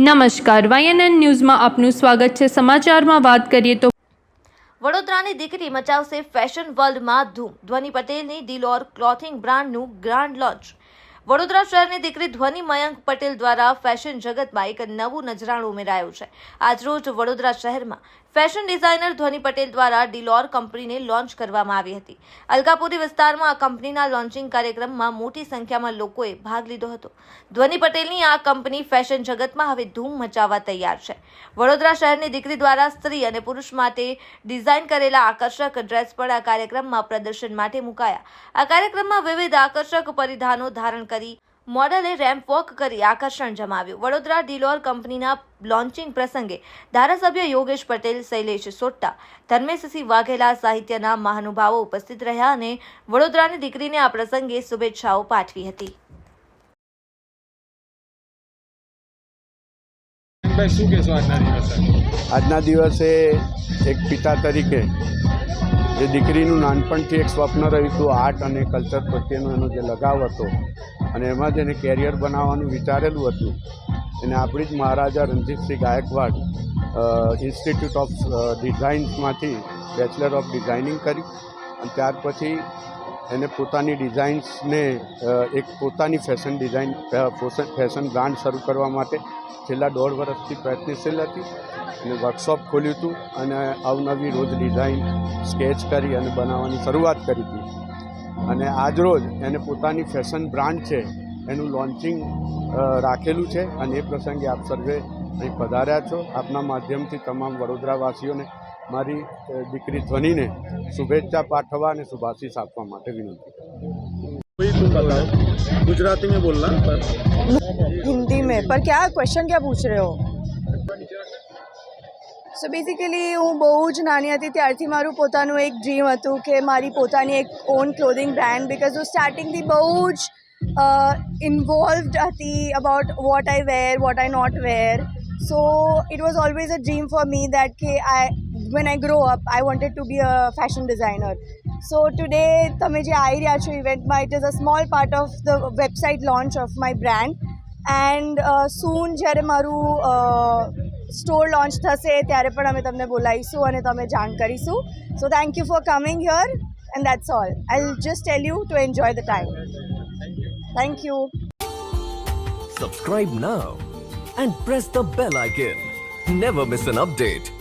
નમસ્કાર. વાયએનએન ન્યૂઝમાં આપનું સ્વાગત છે. સમાચારમાં વાત કરીએ તો વડોદરાની દીકરી મચાવશે ફેશન વર્લ્ડમાં ધૂમ. ધ્વની પટેલની ડિલોર ક્લોથિંગ બ્રાન્ડનું ગ્રાન્ડ લોન્ચ. વડોદરા શહેરની દીકરી ધ્વનિ મયંક પટેલ દ્વારા ફેશન જગતમાં એક નવું નજરાણું ઉમેરાયું છે. આજરોજ વડોદરા શહેરમાં ફેશન ડિઝાઇનર ધ્વનિ પટેલ દ્વારા ડિલોર કંપનીને લોન્ચ કરવામાં આવી હતી. અલકાપુરી વિસ્તારમાં આ કંપનીના લોન્ચિંગ કાર્યક્રમમાં મોટી સંખ્યામાં લોકોએ ભાગ લીધો હતો. ધ્વની પટેલની આ કંપની ફેશન જગતમાં હવે ધૂમ મચાવવા તૈયાર છે. વડોદરા શહેરની દીકરી દ્વારા સ્ત્રી અને પુરુષ માટે ડિઝાઇન કરેલા આકર્ષક ડ્રેસ પણ આ કાર્યક્રમમાં પ્રદર્શન માટે મુકાયા. આ કાર્યક્રમમાં વિવિધ આકર્ષક પરિધાનો ધારણ કરી મોડલે રેમ્પ વોક કરી આકર્ષણ જમાવ્યું. વડોદરા ડિલોર કંપનીના લોન્ચિંગ પ્રસંગે ધારાસભ્ય યોગેશ પટેલ શૈલેષ સોટ્ટા ધર્મેશસિંહ વાઘેલા સાહિત્યના મહાનુભાવો ઉપસ્થિત રહ્યા અને વડોદરાની દીકરીને આ પ્રસંગે શુભેચ્છાઓ પાઠવી હતી. આજના દિવસે એક પિતા તરીકે જે દીકરીનું નાનપણથી એક સ્વપ્ન રહ્યું હતું, આર્ટ અને કલ્ચર પ્રત્યેનો એનો જે લગાવ હતો, અને એમાં જ એને કેરિયર બનાવવાનું વિચારેલું હતું, એને આપણી જ મહારાજા રણજીતસિંહ ગાયકવાડ ઇન્સ્ટિટ્યૂટ ઓફ ડિઝાઇન્સમાંથી બેચલર ઓફ ડિઝાઇનિંગ કરી, અને ત્યાર પછી એને પોતાની ડિઝાઇન્સને એક પોતાની ફેશન ડિઝાઇન ફેશન બ્રાન્ડ શરૂ કરવા માટે છેલ્લા દોઢ વર્ષથી પ્રયત્નશીલ હતી. અને વર્કશોપ ખોલ્યું હતું અને અવનવી રોજ ડિઝાઇન, સ્કેચ કરી અને બનાવવાની શરૂઆત કરી હતી. અને આજરોજ એને પોતાની ફેશન બ્રાન્ડ છે, એનું લોન્ચિંગ રાખેલું છે. અને એ પ્રસંગે આપ સર્વે અહીં પધાર્યા છો. આપના માધ્યમથી તમામ વડોદરાવાસીઓને મારી અ, દીકરી ધ્વનિને શુભેચ્છા પાઠવવા અને શુભાશીષ આપવા માટે વિનંતી भाई तुम बताओ गुजराती में बोलना पर हिंदी में पर क्या क्वेश्चन क्या पूछ रहे हो સો બેઝિકલી હું બહુ જ નાની હતી ત્યારથી મારું પોતાનું એક ડ્રીમ હતું કે મારી પોતાની એક ઓન ક્લોધિંગ બ્રાન્ડ બિકોઝ હું સ્ટાર્ટિંગથી બહુ જ ઇન્વોલ્વડ હતી about what I were what I not were so it was always a dream for me that કે I When I grow up I wanted to be a fashion designer so today તમે જે આવી રહ્યા છો ઇવેન્ટમાં it is a small part of the website launch of my brand and soon જ્યારે મારું store launch થશે ત્યારે પણ અમે તમને બોલાવીશું અને તમે જાણ કરીશું so thank you for coming here and that's all I just tell you to enjoy the time thank you Subscribe now and press the bell icon. Never miss an update.